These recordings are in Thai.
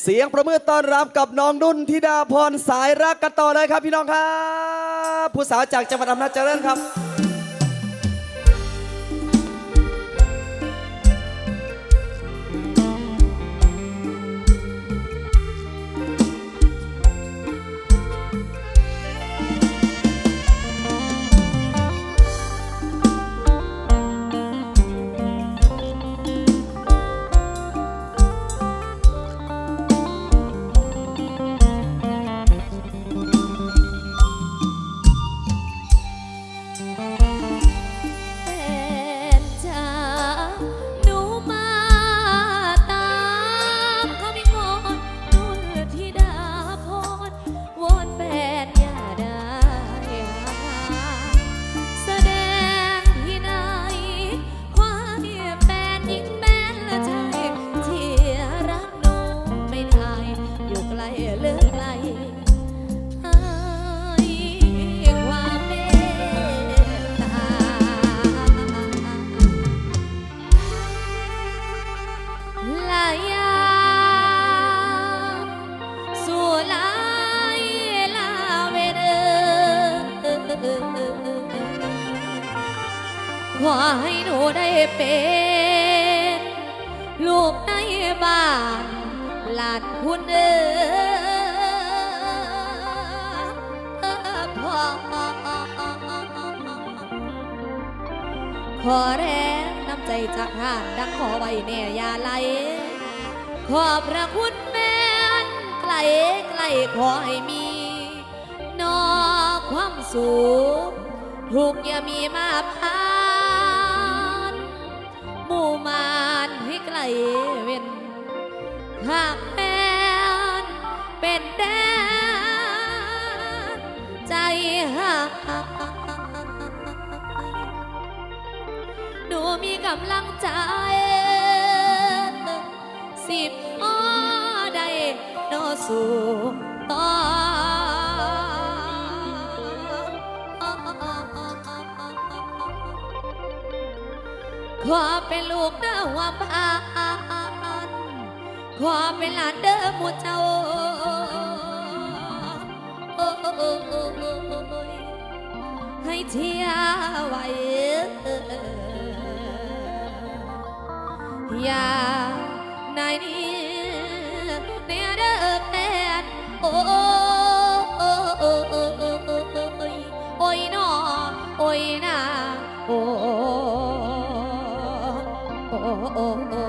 เสียงประมือต้อนรับกับน้องนุ่นธิดาพรสายรักกันต่อเลยครับพี่น้องครับ ผู้สาวจากจังหวัดอำนาจเจริญครับ ให้หนูได้เป็น ลูกในบ้านหลานคุณเอ๋พ่ขอแรงน้ำใจจากท่านดังขอไว้แน่ยาไหลขอพระคุณแม่ไกลไกลขอให้มีนอความสุขทุกอย่ามีมาพา มานให้กลเว้นหากแฟนเป็นแดนใจหายหนูมีกำลังใจสิบอ้อใดนอสู่ต่อ ขอเป็นลูกเด้อหัวพานขอเป็นหลานเด้อหมู่เจ้าให้เทียวไว้อย่าในนี้ oh, oh. oh.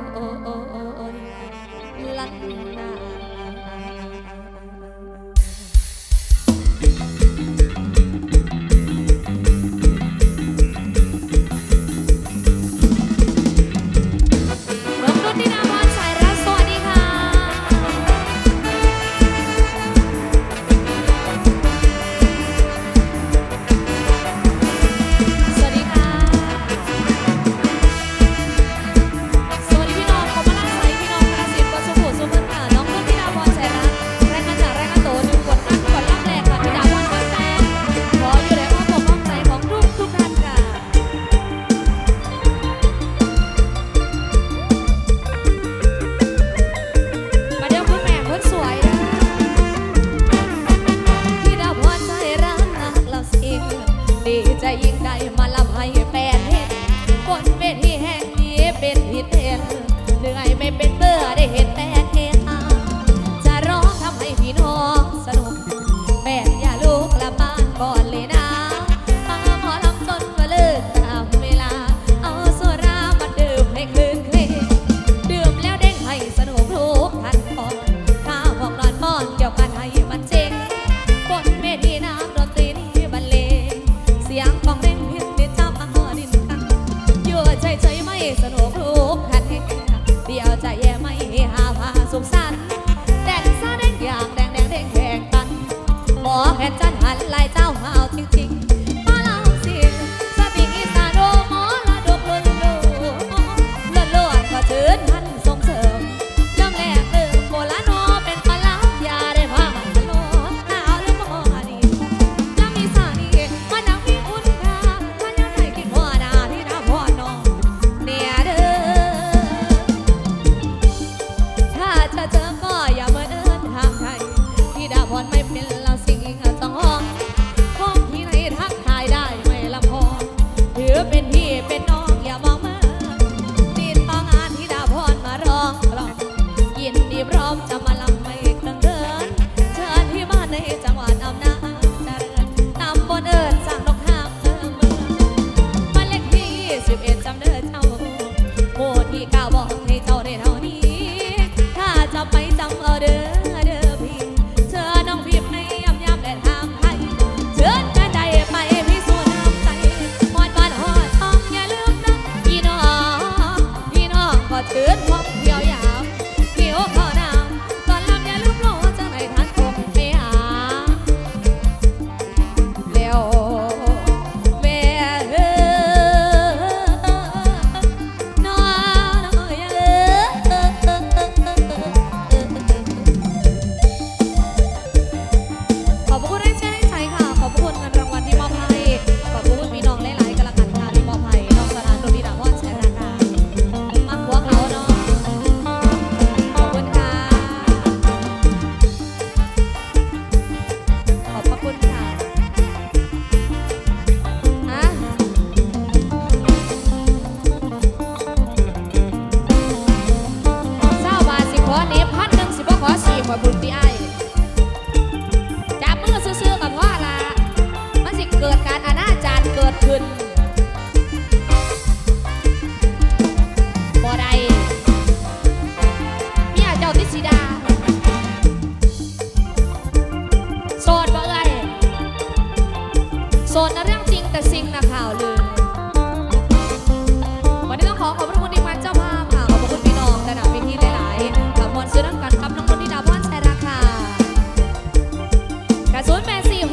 จ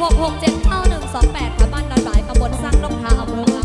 หกหกเจ็6 6 7 9 1 2 8ค่ะบ้านดอนหวายตำบลสร้างนกทาอำเภอ